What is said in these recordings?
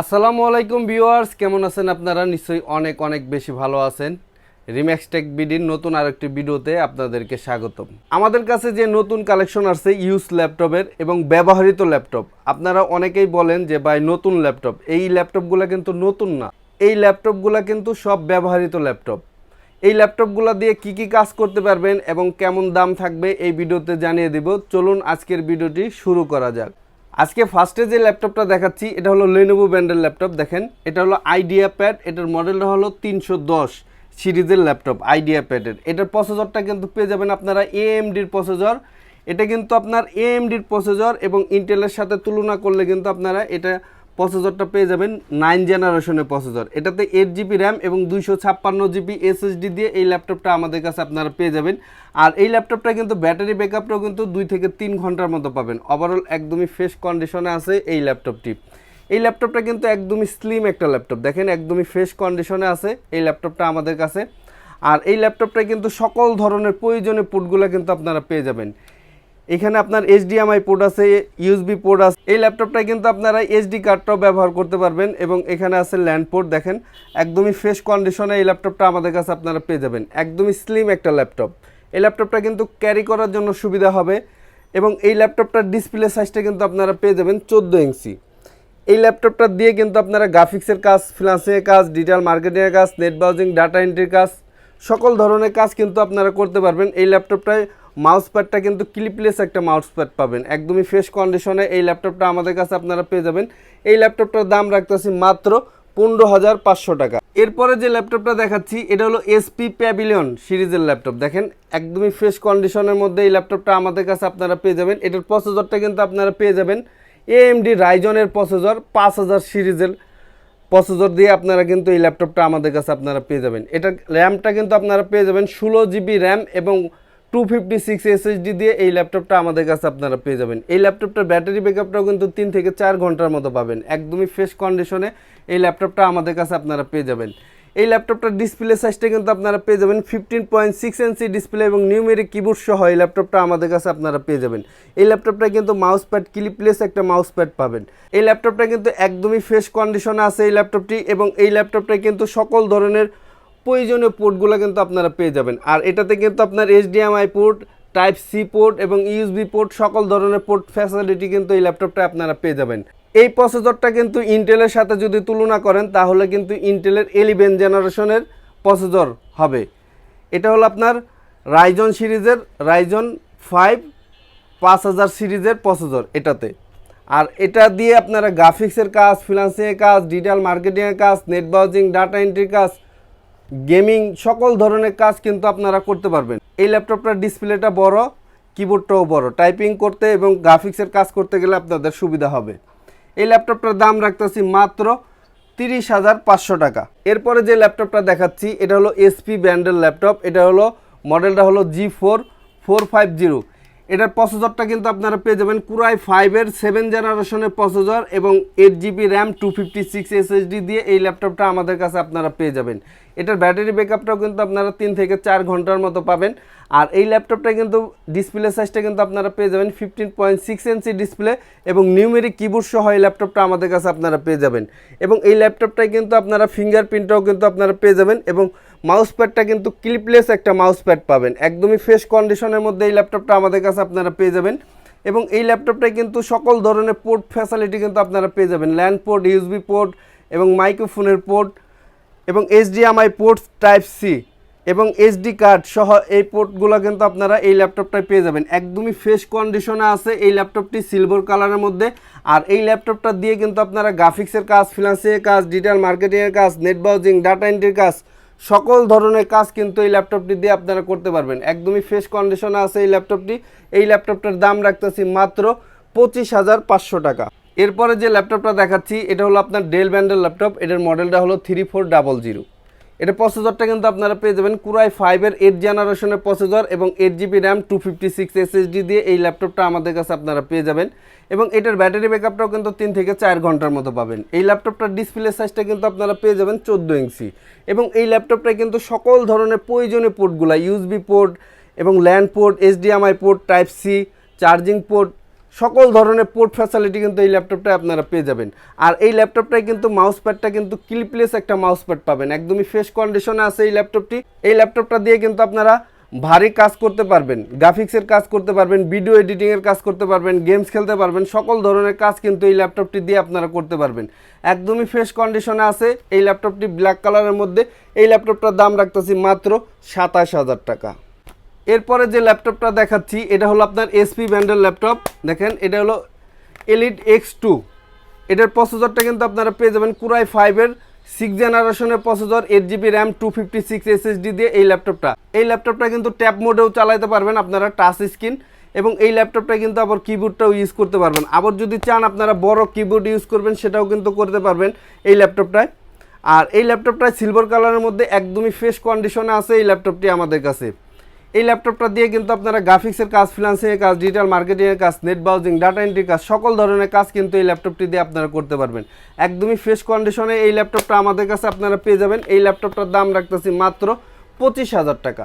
আসসালামু আলাইকুম ভিউয়ার্স, কেমন আছেন আপনারা? নিশ্চয়ই অনেক অনেক বেশি ভালো আছেন। রিম্যাক্স টেক বিডির নতুন আরেকটি ভিডিওতে আপনাদেরকে স্বাগতম। আমাদের কাছে যে নতুন কালেকশন আসছে ইউজ ল্যাপটপের এবং ব্যবহৃত ল্যাপটপ। আপনারা অনেকেই বলেন যে, ভাই, নতুন ল্যাপটপ। এই ল্যাপটপগুলো কিন্তু নতুন না। এই ল্যাপটপগুলো কিন্তু সব ব্যবহৃত ল্যাপটপ। এই ল্যাপটপগুলো দিয়ে কি কি কাজ করতে পারবেন এবং কেমন দাম থাকবে, এই ভিডিওতে জানিয়ে দিব। চলুন আজকের ভিডিওটি শুরু করা যাক। আজকে ফার্স্টে যে ল্যাপটপটা দেখাচ্ছি, এটা হলো লেনোভো ব্র্যান্ডের ল্যাপটপ দেখেন। এটা হলো আইডিয়া প্যাড এটার মডেলটা হলো তিনশো দশ সিরিজের ল্যাপটপ আইডিয়া প্যাডের এটার প্রসেসরটা কিন্তু পেয়ে যাবেন আপনারা এএমডির প্রসেসর এটা কিন্তু আপনার এএমডির প্রসেসর এবং ইন্টেলের সাথে তুলনা করলে কিন্তু আপনারা এটা প্রসেসরটা পেয়ে যাবেন নাইন জেনারেশনের প্রসেসর। এটাতে এইট জিবি র্যাম এবং দুইশো ছাপ্পান্ন জিবি এসএসডি দিয়ে এই ল্যাপটপটা আমাদের কাছে আপনারা পেয়ে যাবেন। আর এই ল্যাপটপটা কিন্তু ব্যাটারি ব্যাকআপটাও কিন্তু দুই থেকে তিন ঘণ্টার মতো পাবেন। ওভারঅল একদমই ফ্রেশ কন্ডিশনে আছে এই ল্যাপটপটি। এই ল্যাপটপটা কিন্তু একদমই স্লিম একটা ল্যাপটপ। দেখেন একদমই ফ্রেশ কন্ডিশনে আছে এই ল্যাপটপটা আমাদের কাছে। আর এই ল্যাপটপটা কিন্তু সকল ধরনের প্রয়োজনীয় পোর্টগুলো কিন্তু আপনারা পেয়ে যাবেন। এখানে আপনার এইচডিএমআই পোর্ট আছে ইউএসবি পোর্ট আছে। এই ল্যাপটপটায় কিন্তু আপনারা এইচডি কার্ডটাও ব্যবহার করতে পারবেন এবং এখানে আছে ল্যান্ড পোর্ট দেখেন। একদমই ফ্রেশ কন্ডিশনে এই ল্যাপটপটা আমাদের কাছে আপনারা পেয়ে যাবেন। একদমই স্লিম একটা ল্যাপটপ এই ল্যাপটপটা কিন্তু ক্যারি করার জন্য সুবিধা হবে এবং এই ল্যাপটপটার ডিসপ্লে সাইজটা কিন্তু আপনারা পেয়ে যাবেন চোদ্দ ইঞ্চি। এই ল্যাপটপটা দিয়ে কিন্তু আপনারা গ্রাফিক্সের কাজ ফ্রিলান্সিংয়ের কাজ ডিজিটাল মার্কেটিংয়ের কাজ নেট ব্রাউজিং ডাটা এন্ট্রির কাজ, সকল ধরনের কাজ কিন্তু আপনারা করতে পারবেন। এই ল্যাপটপটায় মাউস প্যাডটা কিন্তু ক্লিপলেস একটা মাউস প্যাড পাবেন। একদমই ফ্রেশ কন্ডিশনে এই ল্যাপটপটা আমাদের কাছে আপনারা পেয়ে যাবেন। এই ল্যাপটপটার দাম রাখতেছি মাত্র পনেরো হাজার পাঁচশো টাকা। এরপরে যে ল্যাপটপটা দেখাচ্ছি, এটা হলো এসপি প্যাভিলিয়ন সিরিজের ল্যাপটপ দেখেন, একদমই ফ্রেশ কন্ডিশনের মধ্যে এই ল্যাপটপটা আমাদের কাছে আপনারা পেয়ে যাবেন। এটার প্রসেসরটা কিন্তু আপনারা পেয়ে যাবেন। এএমডি রাইজনের প্রসেসর পাঁচ হাজার সিরিজের প্রসেসর দিয়ে আপনারা কিন্তু এই ল্যাপটপটা আমাদের কাছে আপনারা পেয়ে যাবেন। এটা র্যামটা কিন্তু আপনারা পেয়ে যাবেন ষোলো জিবি র্যাম এবং টু ফিফটি সিক্স এসএসডি দিয়ে এই ল্যাপটপটা আমাদের কাছে আপনারা পেয়ে যাবেন। এই ল্যাপটপটার ব্যাটারি ব্যাকআপটাও কিন্তু তিন থেকে চার ঘণ্টার মতো পাবেন। একদমই ফ্রেশ কন্ডিশনে এই ল্যাপটপটা আমাদের কাছে আপনারা পেয়ে যাবেন। এই ল্যাপটপটার ডিসপ্লে সাইজটা কিন্তু আপনারা পেয়ে যাবেন fifteen point six inch display এবং নিউমেরিক কিবোর্ড সহ এই ল্যাপটপটা আমাদের কাছে আপনারা পেয়ে যাবেন। এই ল্যাপটপটা কিন্তু মাউস প্যাড ক্লিপলেস একটা মাউস প্যাড পাবেন। এই ল্যাপটপটা কিন্তু একদমই ফ্রেশ কন্ডিশনে আছে এই ল্যাপটপটি এবং এই ল্যাপটপটা কিন্তু সকল ধরনের প্রয়োজনীয় পোর্টগুলো কিন্তু আপনারা পেয়ে যাবেন। আর এটাতে কিন্তু আপনার HDMI port type C port এবং ইউএসবি পোর্ট, সকল ধরনের পোর্ট ফ্যাসিলিটি কিন্তু এই ল্যাপটপটা আপনারা পেয়ে যাবেন। এই প্রসেসরটা কিন্তু ইন্টেলের সাথে যদি তুলনা করেন, তাহলে কিন্তু ইন্টেলের এলিভেন জেনারেশনের প্রসেসর হবে। এটা হলো আপনার রাইজন সিরিজের রাইজন ফাইভ পাঁচ হাজার সিরিজের প্রসেসর এটাতে। আর এটা দিয়ে আপনারা গ্রাফিক্সের কাজ ফিনান্সিংয়ের কাজ ডিজিটাল মার্কেটিংয়ের কাজ নেট ব্রাউজিং ডাটা এন্ট্রির কাজ গেমিং সকল ধরনের কাজ কিন্তু আপনারা করতে পারবেন। এই ল্যাপটপটার ডিসপ্লেটা বড় কিবোর্ডটাও বড়। টাইপিং করতে এবং গ্রাফিক্সের কাজ করতে গেলে আপনাদের সুবিধা হবে। এই ল্যাপটপটার দাম রাখতেছি মাত্র তিরিশ হাজার পাঁচশো টাকা। এরপরে যে ল্যাপটপটা দেখাচ্ছি, এটা হলো এসপি ব্র্যান্ডের ল্যাপটপ। এটা হলো, মডেলটা হলো G four four five zero এটার প্রসেসরটা কিন্তু আপনারা পেয়ে যাবেন কুরাই ফাইভের সেভেন জেনারেশনের প্রসেসর এবং eight GB RAM two fifty six SSD দিয়ে এই ল্যাপটপটা আমাদের কাছে আপনারা পেয়ে যাবেন। এটার ব্যাটারি ব্যাকআপটাও কিন্তু আপনারা তিন থেকে চার ঘণ্টার মতো পাবেন। আর এই ল্যাপটপটা কিন্তু ডিসপ্লে সাইজটা কিন্তু আপনারা পেয়ে যাবেন fifteen point six inch display এবং নিউমেরিক কিবোর্ড সহ এই ল্যাপটপটা আমাদের কাছে আপনারা পেয়ে যাবেন। এবং এই ল্যাপটপটায় কিন্তু আপনারা ফিঙ্গারপ্রিন্টটাও কিন্তু আপনারা পেয়ে যাবেন এবং মাউস প্যাডটা কিন্তু ক্লিপলেস একটা মাউস প্যাড পাবেন। একদমই ফ্রেশ কন্ডিশনের মধ্যে এই ল্যাপটপটা আমাদের কাছে আপনারা পেয়ে যাবেন। এবং এই ল্যাপটপটায় কিন্তু সকল ধরনের পোর্ট ফ্যাসিলিটি কিন্তু আপনারা পেয়ে যাবেন। ল্যান্ড পোর্ট ইউএসবি পোর্ট এবং মাইক্রোফোনের পোর্ট এবং এইচডিএমআই পোর্টস টাইপ সি এবং এইচডি কার্ড সহ এই পোর্টগুলো কিন্তু আপনারা এই ল্যাপটপটায় পেয়ে যাবেন। একদমই ফ্রেশ কন্ডিশনে আছে এই ল্যাপটপটি সিলভার কালারের মধ্যে। আর এই ল্যাপটপটা দিয়ে কিন্তু আপনারা গ্রাফিক্সের কাজ ফিনান্সিয়াল কাজ ডিজিটাল মার্কেটিংয়ের কাজ নেট ব্রাউজিং ডাটা এন্ট্রির কাজ সকল ধরনের কাজ কিন্তু এই ল্যাপটপটি দিয়ে আপনারা করতে পারবেন। একদমই ফ্রেশ কন্ডিশনে আছে এই ল্যাপটপটি। এই ল্যাপটপটার দাম রাখতেছি মাত্র পঁচিশ হাজার পাঁচশো টাকা। এরপরে যে ল্যাপটপটা দেখাচ্ছি, এটা হলো আপনার ডেল ব্যান্ডের ল্যাপটপ এটার মডেলটা হলো থ্রি ফোর ডাবল জিরো এটা প্রসেসরটা কিন্তু আপনারা পেয়ে যাবেন কুরাই ফাইভের এইট জেনারেশনের প্রসেসর এবং eight GB RAM two fifty six SSD দিয়ে এই ল্যাপটপটা আমাদের কাছে আপনারা পেয়ে যাবেন। এবং এটার ব্যাটারি ব্যাকআপটাও কিন্তু তিন থেকে চার ঘণ্টার মতো পাবেন। এই ল্যাপটপটার ডিসপ্লে সাইজটা কিন্তু আপনারা পেয়ে যাবেন চোদ্দ ইঞ্চি এবং এই ল্যাপটপটায় কিন্তু সকল ধরনের প্রয়োজনীয় পোর্টগুলো ইউএসবি পোর্ট এবং LAN port HDMI port type C charging port সকল ধরনের পোর্ট ফ্যাসিলিটি কিন্তু এই ল্যাপটপটায় আপনারা পেয়ে যাবেন। আর এই ল্যাপটপটায় কিন্তু মাউস প্যাডটা কিন্তু ক্লিপলেস একটা মাউস প্যাড পাবেন। একদমই ফ্রেশ কন্ডিশনে আছে এই ল্যাপটপটি এই ল্যাপটপটা দিয়ে কিন্তু আপনারা ভারী কাজ করতে পারবেন। গ্রাফিক্সের কাজ করতে পারবেন ভিডিও এডিটিংয়ের কাজ করতে পারবেন গেমস খেলতে পারবেন, সকল ধরনের কাজ কিন্তু এই ল্যাপটপটি দিয়ে আপনারা করতে পারবেন। একদমই ফ্রেশ কন্ডিশনে আছে এই ল্যাপটপটি ব্ল্যাক কালারের মধ্যে। এই ল্যাপটপটার দাম রাখতেছি মাত্র সাতাশ হাজার টাকা। এরপরে যে ল্যাপটপটা দেখাচ্ছি, এটা হলো আপনার এসপি ব্র্যান্ডের ল্যাপটপ। দেখেন, এটা হলো এলিট এক্স টু এটার প্রসেসরটা কিন্তু আপনারা পেয়ে যাবেন কুরাই ফাইভের সিক্স জেনারেশনের processor eight GB RAM two fifty six SSD দিয়ে এই ল্যাপটপটা। এই ল্যাপটপটা কিন্তু ট্যাব মোডেও চালাতে পারবেন আপনারা টাচ স্ক্রিন এবং এই ল্যাপটপটা কিন্তু আবার কিবোর্ডটাও ইউজ করতে পারবেন। আবার যদি চান আপনারা বড় কিবোর্ড ইউজ করবেন, সেটাও কিন্তু করতে পারবেন এই ল্যাপটপটায়। আর এই ল্যাপটপটা সিলভার কালারের মধ্যে একদমই ফ্রেশ কন্ডিশনে আছে এই ল্যাপটপটি আমাদের কাছে। এই ল্যাপটপটা দিয়ে কিন্তু আপনারা গ্রাফিক্সের কাজ ফ্রিলান্সিংয়ের কাজ ডিজিটাল মার্কেটিংয়ের কাজ নেট ব্রাউজিং ডাটা এন্ট্রি কাজ, সকল ধরনের কাজ কিন্তু এই ল্যাপটপটি দিয়ে আপনারা করতে পারবেন। একদমই ফ্রেশ কন্ডিশনে এই ল্যাপটপটা আমাদের কাছে আপনারা পেয়ে যাবেন। এই ল্যাপটপটার দাম রাখতেছি মাত্র পঁচিশ হাজার টাকা।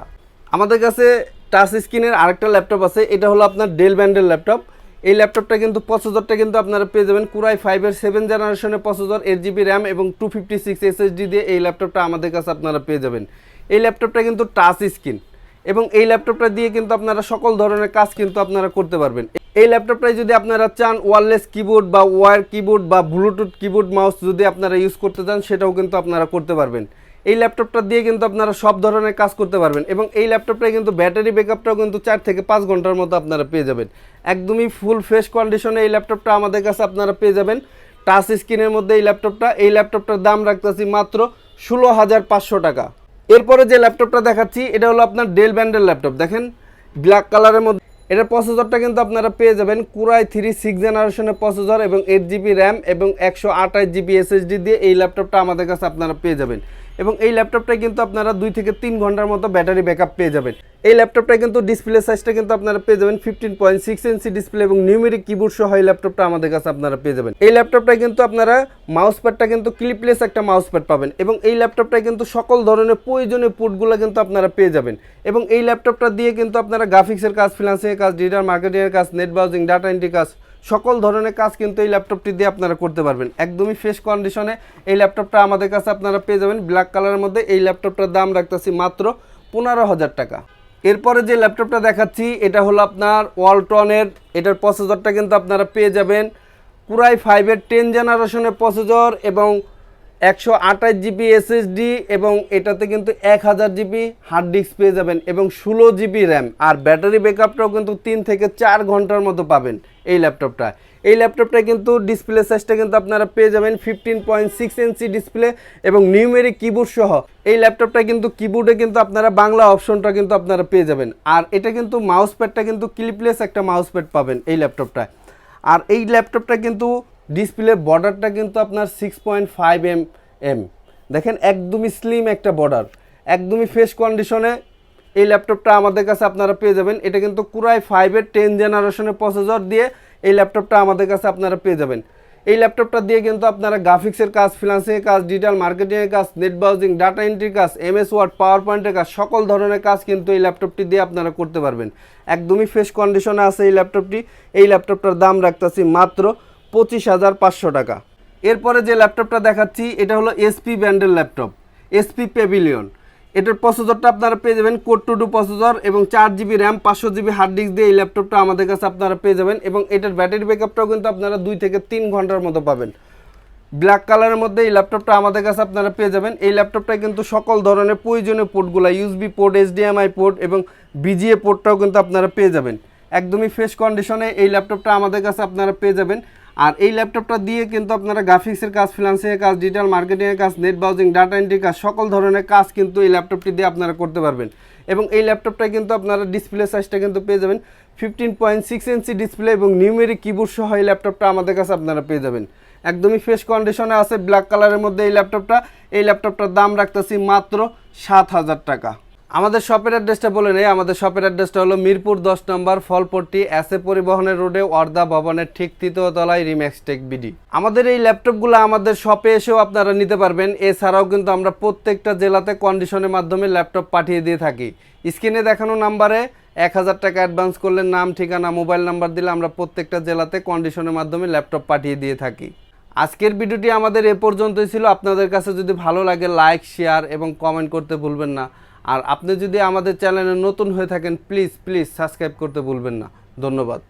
আমাদের কাছে টাচ স্ক্রিনের আরেকটা ল্যাপটপ আছে, এটা হলো আপনার ডেল ব্যান্ডের ল্যাপটপ এই ল্যাপটপটা কিন্তু প্রসেসরটা কিন্তু আপনারা পেয়ে যাবেন। কুরাই ফাইভের সেভেন জেনারেশনের প্রসেসর এইট জিবি র্যাম এবং টু ফিফটি সিক্স এসএসডি দিয়ে এই ল্যাপটপটা আমাদের কাছে আপনারা পেয়ে যাবেন। এই ল্যাপটপটা কিন্তু টাচ স্ক্রিন এবং এই ল্যাপটপটা দিয়ে কিন্তু আপনারা সকল ধরনের কাজ কিন্তু আপনারা করতে পারবেন। এই ল্যাপটপটায় যদি আপনারা চান ওয়ারলেস কিবোর্ড বা ওয়ার কিবোর্ড বা ব্লুটুথ কিবোর্ড মাউস যদি আপনারা ইউজ করতে চান, সেটাও কিন্তু আপনারা করতে পারবেন। এই ল্যাপটপটা দিয়ে কিন্তু আপনারা সব ধরনের কাজ করতে পারবেন এবং এই ল্যাপটপটায় কিন্তু ব্যাটারি ব্যাকআপটাও কিন্তু চার থেকে পাঁচ ঘণ্টার মতো আপনারা পেয়ে যাবেন। একদমই ফুল ফ্রেশ কন্ডিশনে এই ল্যাপটপটা আমাদের কাছে আপনারা পেয়ে যাবেন। টাচ স্ক্রিনের মধ্যে এই ল্যাপটপটা, এই ল্যাপটপটার দাম রাখতেছি মাত্র ষোলো হাজার পাঁচশো টাকা। এরপরে যে ল্যাপটপটা দেখাচ্ছি, এটা হলো আপনার ডেল ব্যান্ডের ল্যাপটপ। দেখেন ব্ল্যাক কালারের মধ্যে এটার প্রসেসরটা কিন্তু আপনারা পেয়ে যাবেন কুরাই থ্রি সিক্স জেনারেশনের প্রসেসর এবং এইট জিবি র্যাম এবং একশো আঠাশ জিবি এসএসডি দিয়ে এই ল্যাপটপটা আমাদের কাছে আপনারা পেয়ে যাবেন। এবং এই ল্যাপটপটা কিন্তু আপনারা দুই থেকে তিন ঘণ্টার মতো ব্যাটারি ব্যাকআপ পেয়ে যাবেন। এই ল্যাপটপটা কিন্তু ডিসপ্লে সাইজটা কিন্তু আপনারা পেয়ে যাবেন fifteen point six inch display এবং নিউমেরিক কিবোর্ড সহ এই ল্যাপটপটা আমাদের কাছে আপনারা পেয়ে যাবেন। এই ল্যাপটপটা কিন্তু আপনারা মাউস প্যাডটা কিন্তু ক্লিপলেস একটা মাউস প্যাড পাবেন এবং এই ল্যাপটপটায় কিন্তু সকল ধরনের প্রয়োজনীয় পোর্টগুলো কিন্তু আপনারা পেয়ে যাবেন। এবং এই ল্যাপটপটা দিয়ে কিন্তু আপনারা গ্রাফিক্সের কাজ ফিনান্সিংয়ের কাজ ডিজিটাল মার্কেটিংয়ের কাজ নেট ব্রাউজিং ডাটা এন্ট্রি কাজ সকল ধরনের কাজ কিন্তু এই ল্যাপটপটি দিয়ে আপনারা করতে পারবেন। একদমই ফ্রেশ কন্ডিশনে এই ল্যাপটপটা আমাদের কাছে আপনারা পেয়ে যাবেন। ব্ল্যাক কালারের মধ্যে এই ল্যাপটপটার দাম রাখতেছি মাত্র পনেরো হাজার টাকা। এরপরে যে ল্যাপটপটা দেখাচ্ছি, এটা হলো আপনার ওয়ালটনের এটার প্রসেসরটা কিন্তু আপনারা পেয়ে যাবেন। কুরাই ফাইভের টেন জেনারেশনের প্রসেসর এবং একশো আঠাশ জিবি এসএসডি এবং এটাতে কিন্তু এক হাজার জিবি হার্ড ডিস্ক পেয়ে যাবেন এবং ষোলো জিবি র্যাম আর ব্যাটারি ব্যাকআপটাও কিন্তু তিন থেকে চার ঘণ্টার মতো পাবেন এই ল্যাপটপটা এই ল্যাপটপটা কিন্তু ডিসপ্লে সাইজটা কিন্তু আপনারা পেয়ে যাবেন fifteen point six inch display এবং নিউমেরিক কিবোর্ড সহ। এই ল্যাপটপটা কিন্তু কিবোর্ডে কিন্তু আপনারা বাংলা অপশনটা কিন্তু আপনারা পেয়ে যাবেন। আর এটা কিন্তু মাউস প্যাডটা কিন্তু ক্লিপলেস একটা মাউস প্যাড পাবেন এই ল্যাপটপটায় আর এই ল্যাপটপটা কিন্তু ডিসপ্লের বর্ডারটা কিন্তু আপনার six point five M M দেখেন, একদমই স্লিম একটা বর্ডার। একদমই ফ্রেশ কন্ডিশনে এই ল্যাপটপটা আমাদের কাছে আপনারা পেয়ে যাবেন। এটা কিন্তু কুরাই ফাইভের টেন জেনারেশনের প্রসেসর দিয়ে এই ল্যাপটপটা আমাদের কাছে আপনারা পেয়ে যাবেন। এই ল্যাপটপটা দিয়ে কিন্তু আপনারা গ্রাফিক্সের কাজ ফিনান্সিংয়ের কাজ ডিজিটাল মার্কেটিংয়ের কাজ নেট ব্রাউজিং ডাটা এন্ট্রির কাজ এমএস ওয়ার্ড পাওয়ার পয়েন্টের কাজ, সকল ধরনের কাজ কিন্তু এই ল্যাপটপটি দিয়ে আপনারা করতে পারবেন। একদমই ফ্রেশ কন্ডিশনে আছে এই ল্যাপটপটি এই ল্যাপটপটার দাম রাখতেছি মাত্র পঁচিশ হাজার পাঁচশো টাকা। এরপরে যে ল্যাপটপটা দেখাচ্ছি, এটা হলো এসপি ব্র্যান্ডের ল্যাপটপ, এসপি পেভিলিয়ন এটার প্রসেসরটা আপনারা পেয়ে যাবেন কোড টু টু প্রসেসর এবং চার জিবি র্যাম, পাঁচশো জিবি হার্ড ডিস্ক দিয়ে এই ল্যাপটপটা আমাদের কাছে আপনারা পেয়ে যাবেন এবং এটার ব্যাটারি ব্যাকআপটাও কিন্তু আপনারা দুই থেকে তিন ঘণ্টার মতো পাবেন। ব্ল্যাক কালারের মধ্যে এই ল্যাপটপটা আমাদের কাছে আপনারা পেয়ে যাবেন। এই ল্যাপটপটা কিন্তু সকল ধরনের প্রয়োজনীয় পোর্টগুলো ইউএসবি পোর্ট এইচডিএমআই পোর্ট এবং বিজিএ পোর্টটাও কিন্তু আপনারা পেয়ে যাবেন। একদমই ফ্রেশ কন্ডিশনে এই ল্যাপটপটা আমাদের কাছে আপনারা পেয়ে যাবেন। আর এই ল্যাপটপটা দিয়ে কিন্তু আপনারা গ্রাফিক্সের কাজ ফিনান্সিংয়ের কাজ ডিজিটাল মার্কেটিংয়ের কাজ নেট ব্রাউজিং ডাটা এন্ট্রির কাজ, সকল ধরনের কাজ কিন্তু এই ল্যাপটপটি দিয়ে আপনারা করতে পারবেন। এবং এই ল্যাপটপটা কিন্তু আপনারা ডিসপ্লে সাইজটা কিন্তু পেয়ে যাবেন fifteen point six inch display এবং নিউমেরিক কিবোর্ড সহ এই ল্যাপটপটা আমাদের কাছে আপনারা পেয়ে যাবেন। একদমই ফ্রেশ কন্ডিশনে আছে ব্ল্যাক কালারের মধ্যে এই ল্যাপটপটা। এই ল্যাপটপটার দাম রাখতেছি মাত্র সাত হাজার টাকা। আমাদের শপের অ্যাড্রেসটা বলে নেই। আমাদের শপের অ্যাড্রেসটা হলো মিরপুর দশ নম্বর ফলপট্টি এসএ পরিবহনের রোডে ওয়ার্দা ভবনের ঠিক তৃতীয় তলায় রিম্যাক্স টেক বিডি আমাদের এই ল্যাপটপগুলো আমাদের শপে এসেও আপনারা নিতে পারবেন। এছাড়াও কিন্তু আমরা প্রত্যেকটা জেলাতে কন্ডিশনের মাধ্যমে ল্যাপটপ পাঠিয়ে দিয়ে থাকি। স্ক্রিনে দেখানো নাম্বারে এক হাজার টাকা অ্যাডভান্স করলে নাম, ঠিকানা মোবাইল নাম্বার দিলে আমরা প্রত্যেকটা জেলাতে কন্ডিশনের মাধ্যমে ল্যাপটপ পাঠিয়ে দিয়ে থাকি। আজকের ভিডিওটি আমাদের এ পর্যন্তই ছিল। আপনাদের কাছে যদি ভালো লাগে লাইক শেয়ার এবং কমেন্ট করতে ভুলবেন না। আর আপনি যদি আমাদের চ্যানেলে নতুন হয়ে থাকেন প্লিজ প্লিজ সাবস্ক্রাইব করতে ভুলবেন না। ধন্যবাদ।